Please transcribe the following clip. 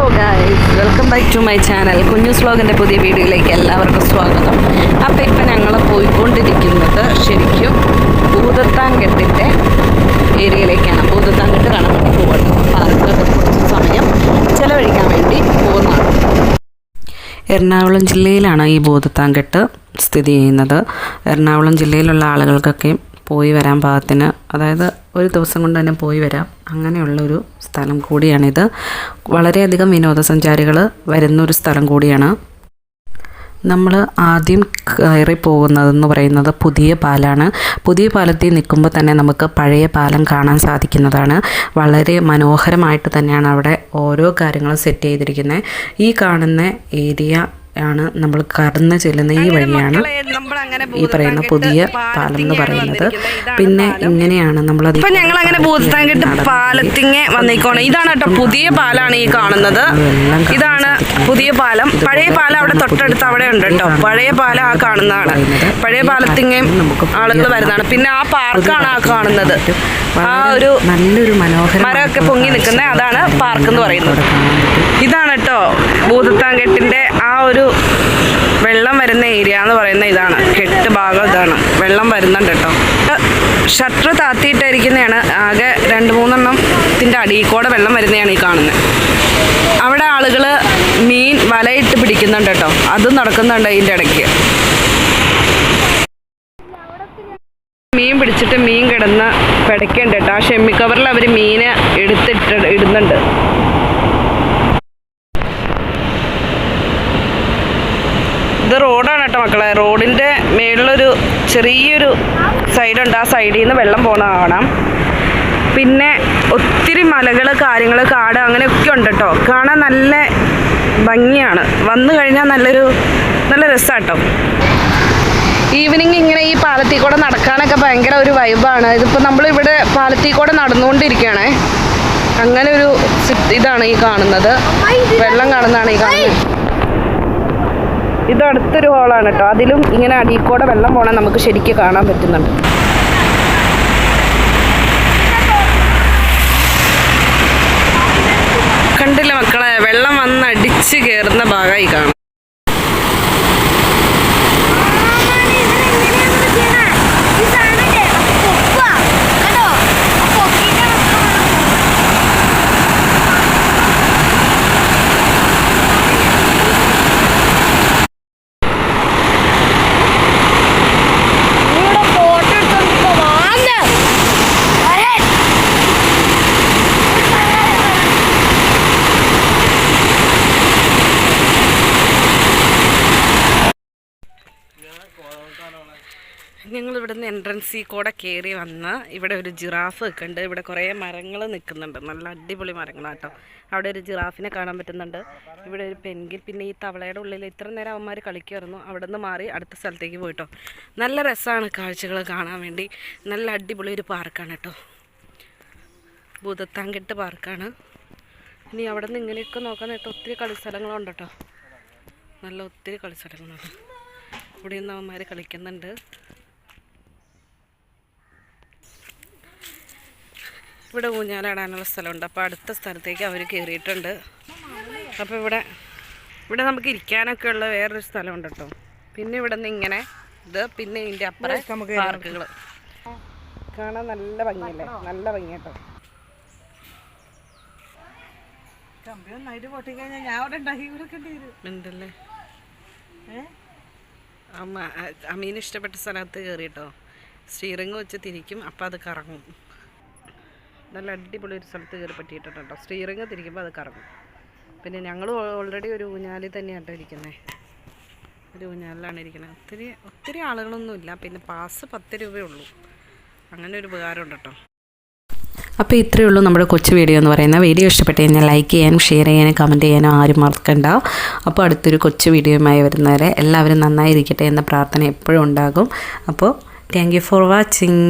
Hello guys welcome back to my channel കുഞ്ഞു സ്ലോഗിന്റെ പുതിയ വീഡിയോയിലേക്ക് എല്ലാവർക്കും സ്വാഗതം. അപ്പോൾ ഇപ്പം ഞങ്ങൾ പോയിക്കൊണ്ടിരിക്കുന്നത് ശരിക്കും ഭൂതത്താങ്കെട്ടിന്റെ ഏരിയയിലേക്കാണ്. ഭൂതത്താങ്കെട്ട് കാണാൻ വേണ്ടി പോകണം പാർക്കൊക്കെ കുറച്ച് സമയം ചിലവഴിക്കാൻ വേണ്ടി പോകുന്നതാണ്. എറണാകുളം ജില്ലയിലാണ് ഈ ഭൂതത്താങ്കെട്ട് സ്ഥിതി ചെയ്യുന്നത്. എറണാകുളം ജില്ലയിലുള്ള ആളുകൾക്കൊക്കെ പോയി വരാൻ പാകത്തിന്. അതായത് ഒരു ദിവസം കൊണ്ട് തന്നെ പോയി വരാം. അങ്ങനെയുള്ളൊരു സ്ഥലം കൂടിയാണിത്. വളരെയധികം വിനോദസഞ്ചാരികൾ വരുന്നൊരു സ്ഥലം കൂടിയാണ്. നമ്മൾ ആദ്യം കയറി പോകുന്നതെന്ന് പറയുന്നത് പുതിയ പാലാണ്. പുതിയ പാലത്തിൽ നിൽക്കുമ്പോൾ തന്നെ നമുക്ക് പഴയ പാലം കാണാൻ സാധിക്കുന്നതാണ്. വളരെ മനോഹരമായിട്ട് തന്നെയാണ് അവിടെ ഓരോ കാര്യങ്ങളും സെറ്റ് ചെയ്തിരിക്കുന്നത്. ഈ കാണുന്ന ഏരിയ ആണ് നമ്മൾ കടന്നു ചെല്ലുന്ന ഈ വഴിയാണ് ഈ പറയുന്ന പുതിയ പാലം എന്ന് പറയുന്നത്. പിന്നെ ഇങ്ങനെയാണ് നമ്മൾ ഇപ്പൊ ഞങ്ങൾ അങ്ങനെ ഭൂതത്താങ്കിട്ട് പാലത്തിങ്ങെ വന്നിക്കോണേ ഇതാണ് കേട്ടോ പുതിയ പാലാണ് ഈ കാണുന്നത്. ഇതാണ് പുതിയ പാലം പഴയ പാലം അവിടെ തൊട്ടടുത്ത് അവിടെ ഉണ്ട് കേട്ടോ. പഴയ പാലം ആ കാണുന്നതാണ്. പഴയ പാലത്തിങ്ങയും ആളുകൾ വരുന്നതാണ്. പിന്നെ ആ പാർക്കാണ് ആ കാണുന്നത്. ആ ഒരു നല്ലൊരു മനോഹര മരമൊക്കെ പൊങ്ങി നിൽക്കുന്ന അതാണ് പാർക്ക് എന്ന് പറയുന്നത്. ഇതാണ് കേട്ടോ ഭൂതത്താങ്കെട്ടിന്റെ ആ ഒരു വെള്ളം വരുന്ന ഏരിയ എന്ന് പറയുന്ന ഇതാണ്. കെട്ട് ഭാഗം ഇതാണ്. വെള്ളം വരുന്നുണ്ട് കേട്ടോ. ഷട്ടർ താത്തിയിട്ടായിരിക്കുന്നതാണ് ആകെ രണ്ട് മൂന്നെണ്ണത്തിന്റെ അടിയിൽ കൂടെ വെള്ളം വരുന്നതാണ് ഈ കാണുന്നത്. അവിടെ ആളുകൾ വലയിട്ട് പിടിക്കുന്നുണ്ട് കേട്ടോ. അതും നടക്കുന്നുണ്ട് ഇതിന്റെ ഇടയ്ക്ക്. മീൻ പിടിച്ചിട്ട് മീൻ കിടന്ന് പിടയ്ക്കുന്നുണ്ട് കേട്ടോ. ആ ഷെമ്മി കവറിൽ അവർ മീന് എടുത്തിട്ട് ഇടുന്നുണ്ട്. ഇത് റോഡാണ് കേട്ടോ മക്കളെ. റോഡിന്റെ മേളിലൊരു ചെറിയൊരു സൈഡുണ്ട്. ആ സൈഡിൽ നിന്ന് വെള്ളം പോണ കാണാം. പിന്നെ ഒത്തിരി മലകൾ കാര്യങ്ങൾ കാട് അങ്ങനെയൊക്കെ ഉണ്ട് കേട്ടോ കാണാൻ നല്ല ഭംഗിയാണ്. വന്നു കഴിഞ്ഞാൽ നല്ലൊരു നല്ല രസമാട്ടോ ഈവനിങ് ഇങ്ങനെ ഈ പാലത്തിൽ കൂടെ നടക്കാനൊക്കെ ഭയങ്കര ഒരു വൈബാണ് ഇതിപ്പോൾ നമ്മളിവിടെ പാലത്തിൽ കൂടെ നടന്നുകൊണ്ടിരിക്കുകയാണ്. അങ്ങനെ ഒരു ഇതാണ് ഈ കാണുന്നത്. വെള്ളം കാണുന്നതാണ് ഈ കാണുന്നത്. ഇത് അടുത്തൊരു ഹോളാണ് കേട്ടോ അതിലും ഇങ്ങനെ അടിയിൽ കൂടെ വെള്ളം പോകണം നമുക്ക് ശരിക്കും കാണാൻ പറ്റുന്നുണ്ട്. na bagay ka. ഇവിടുന്ന് എൻട്രൻസിൽ കൂടെ കയറി വന്ന് ഇവിടെ ഒരു ജിറാഫ് നിൽക്കുന്നുണ്ട്. ഇവിടെ കുറേ മരങ്ങൾ നിൽക്കുന്നുണ്ട്. നല്ല അടിപൊളി മരങ്ങളാട്ടോ. അവിടെ ഒരു ജിറാഫിനെ കാണാൻ പറ്റുന്നുണ്ട്. ഇവിടെ ഒരു പെൻഗിൻ പിന്നെ ഈ തവളയുടെ ഉള്ളിൽ ഇത്ര നേരം അവന്മാർ കളിക്കുമായിരുന്നു അവിടെ നിന്ന് മാറി അടുത്ത സ്ഥലത്തേക്ക് പോയിട്ടോ. നല്ല രസമാണ് കാഴ്ചകൾ കാണാൻ വേണ്ടി. നല്ല അടിപൊളി ഒരു പാർക്കാണ് കേട്ടോ. ഭൂതത്താങ്കെട്ട് പാർക്കാണ്. ഇനി അവിടെ നിന്ന് ഇങ്ങനെയൊക്കെ നോക്കാൻ നേരത്തെ ഒത്തിരി കളിസ്ഥലങ്ങളുണ്ട് കേട്ടോ. നല്ല ഒത്തിരി കളിസ്ഥലങ്ങളുണ്ട്. ഇവിടെ നിന്ന് അവന്മാർ കളിക്കുന്നുണ്ട്. ഇവിടെ ഊഞ്ഞാലാടാനുള്ള സ്ഥലമുണ്ട്. അപ്പോൾ അടുത്ത സ്ഥലത്തേക്ക് അവർ കയറിയിട്ടുണ്ട് അപ്പോൾ ഇവിടെ ഇവിടെ നമുക്ക് ഇരിക്കാനൊക്കെ ഉള്ള വേറൊരു സ്ഥലമുണ്ട് കേട്ടോ. പിന്നെ ഇവിടെ നിന്ന് ഇങ്ങനെ ഇത് പിന്നെ ഇതിന്റെ അപ്പുറം പാർക്കുകൾ കാണാൻ നല്ല ഭംഗിയല്ലേ? നല്ല ഭംഗി കേട്ടോ. ഉണ്ടല്ലേ? അമ്മ അമീന് ഇഷ്ടപ്പെട്ട സ്ഥലത്ത് കയറിട്ടോ സ്റ്റീറിങ് വെച്ച് തിരിക്കും അപ്പം അത് കറങ്ങും. നല്ല അടിപൊളി ഒരു സ്ഥലത്ത് കയറി പറ്റിയിട്ടുണ്ട് കേട്ടോ. തിരിക്കുമ്പോൾ അത് കറങ്ങും. പിന്നെ ഞങ്ങൾ ഓൾറെഡി ഒരു ഊഞ്ഞാലിൽ തന്നെയാണ് ഇരിക്കുന്നത് ഒരു ഊഞ്ഞാലിലാണ് ഇരിക്കുന്നത് ഒത്തിരി ഒത്തിരി ആളുകളൊന്നുമില്ല. പിന്നെ പാസ് പത്ത് രൂപയേ ഉള്ളൂ. അങ്ങനെ ഒരു ഉപകാരമുണ്ട് കേട്ടോ. അപ്പോൾ ഇത്രയേ ഉള്ളൂ നമ്മുടെ കൊച്ചു വീഡിയോ എന്ന് പറയുന്നത്. വീഡിയോ ഇഷ്ടപ്പെട്ട് കഴിഞ്ഞാൽ ലൈക്ക് ചെയ്യാനും ഷെയർ ചെയ്യാനും കമന്റ് ചെയ്യാനും ആരും മറക്കണ്ട. അപ്പോൾ അടുത്തൊരു കൊച്ചു വീഡിയോയുമായി വരുന്നവരെ എല്ലാവരും നന്നായിരിക്കട്ടെ എന്ന പ്രാർത്ഥന എപ്പോഴും ഉണ്ടാകും. അപ്പോൾ താങ്ക് യു ഫോർ വാച്ചിങ്